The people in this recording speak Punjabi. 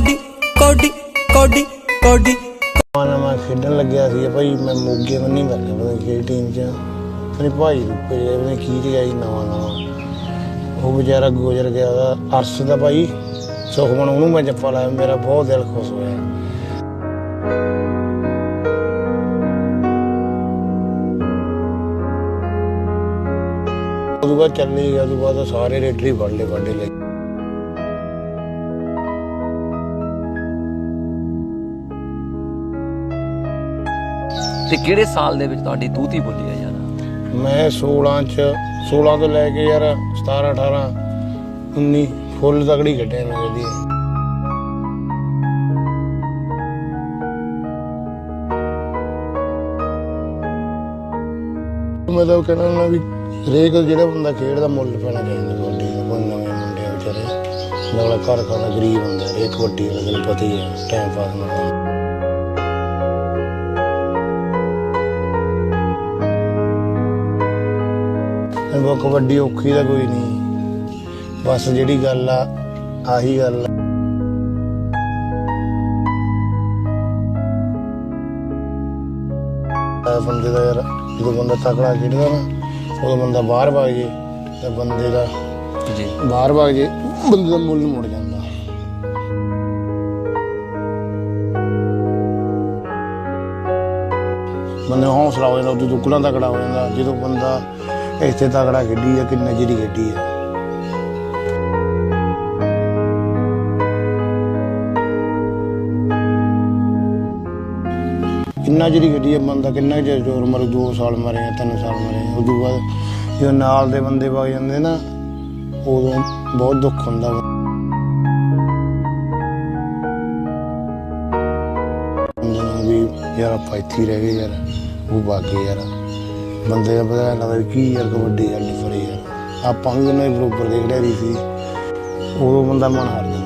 Cody Cody Cody Cody. ਨਵਾਂ ਨਵਾਂ ਖੇਡਣ ਲੱਗਿਆ ਸੀ ਭਾਈ, ਮੈਂ ਮੋਗੇ ਬੰਨੀ ਮਰ ਗਿਆ ਪਤਾ ਕਿਹੜੀ ਟੀਮ 'ਚ। ਮੇਰੇ ਭਾਈ ਰੁਪਏ ਜਿਹੜੇ ਕੀ ਗਿਆ ਸੀ ਨਵਾਂ ਨਵਾਂ। ਉਹ ਵਿਚਾਰਾ ਗੁਜ਼ਰ ਗਿਆ ਵਾ, ਅਰਸ਼ ਦਾ ਭਾਈ, ਸੁਖਮਨ, ਉਹਨੂੰ ਮੈਂ ਜੱਫਾ ਲਾਇਆ, ਮੇਰਾ ਬਹੁਤ ਦਿਲ ਖੁਸ਼ ਹੋਇਆ। ਉਦੋਂ ਬਾਅਦ ਚੱਲੇ ਗਿਆ ਉਦੋਂ ਬਾਅਦ ਸਾਰੇ ਰੇਡਰੀ ਫੜ ਵੱਡੇ ਲਈ ਤੇ ਕਿਹੜੇ ਸਾਲ ਦੇ ਵਿੱਚ ਤੁਹਾਡੀ ਤੂਤੀ ਬੋਲੀ ਹੈ ਯਾਰ? ਮੈਂ 16 ਚ 16 ਤੋਂ ਲੈ ਕੇ ਯਾਰ 17 18 19 ਫੁੱਲ ਤਗੜੀ ਕੱਢਿਆ ਮੈਂ ਕਦੀ ਮੈਂ ਤਾਂ ਕਹਿਣਾ ਨਾ ਵੀ ਹਰੇਕ ਜਿਹੜਾ ਬੰਦਾ ਖੇਡਦਾ ਮੁੱਲ ਪੈਣਾ ਚਾਹੀਦਾ ਕਬੱਡੀ ਦਾ, ਕੋਈ ਨਵੇਂ ਮੁੰਡੇ ਵਿਚਾਰੇ। ਨਾਲੇ ਘਰ ਖਾਣਾ ਗਰੀਬ ਹੁੰਦਾ, ਹਰੇਕ ਕਬੱਡੀ ਵਾਲਾ ਤੈਨੂੰ ਪਤਾ ਹੀ ਹੈ ਟਾਈਮ ਪਾਸ ਨਾ ਬਹੁਤ ਕਬੱਡੀ ਔਖੀ ਦਾ ਕੋਈ ਨਹੀਂ। ਬਸ ਜਿਹੜੀ ਗੱਲ ਆ ਆਹੀ ਗੱਲ ਆ। ਬੰਦੇ ਦਾ ਯਾਰ ਜਦੋਂ ਬੰਦਾ ਤਕੜਾ ਖੇਡਦਾ ਨਾ ਉਦੋਂ ਬੰਦਾ ਬਾਹਰ ਭੱਜ ਜੇ ਤੇ ਬੰਦੇ ਦਾ ਜੀ। ਬਾਹਰ ਭੱਜ ਜੇ ਬੰਦੇ ਦਾ ਮੁੱਲ ਮੁੜ ਜਾਂਦਾ। ਬੰਦੇ ਹੌਸਲਾ ਹੋ ਜਾਂਦਾ ਉਦੋਂ ਦੁੱਗਣਾ ਤਕੜਾ ਹੋ ਜਾਂਦਾ ਜਦੋਂ ਬੰਦਾ ਇੱਥੇ ਤਕੜਾ ਖੇਡੀ ਆ, ਕਿੰਨਾ ਜਿਹੜੀ ਖੇਡੀ ਆ। ਕਿੰਨਾ ਜਿਹੜੀ ਖੇਡੀ ਆ ਬੰਦਾ, ਕਿੰਨਾ ਚਿਰ ਜ਼ੋਰ ਮਰੇ 2 ਸਾਲ ਮਰੇ ਜਾਂ 3 ਸਾਲ ਮਰੇ ਉਦੋਂ ਬਾਅਦ ਜਦੋਂ ਨਾਲ ਦੇ ਬੰਦੇ ਵਗ ਜਾਂਦੇ ਨਾ, ਉਦੋਂ ਬਹੁਤ ਦੁੱਖ ਹੁੰਦਾ। ਵੀ ਯਾਰ ਆਪਾਂ ਇੱਥੇ ਰਹਿ ਗਏ ਯਾਰ, ਉਹ ਬਾਗੇ ਯਾਰ। ਬੰਦੇ ਦਾ ਪਤਾ ਲੱਗਦਾ ਵੀ ਕੀ ਯਾਰ ਕਬੱਡੀ ਅੱਡ ਫਰੇ ਯਾਰ ਆਪਾਂ ਵੀ ਉਹਨਾਂ ਦੇ ਬਰੋਬਰ ਦੇ ਖਿਡਾਰੀ ਸੀ। ਉਦੋਂ ਬੰਦਾ ਮਨ ਹਾਰ ਜਾਂਦਾ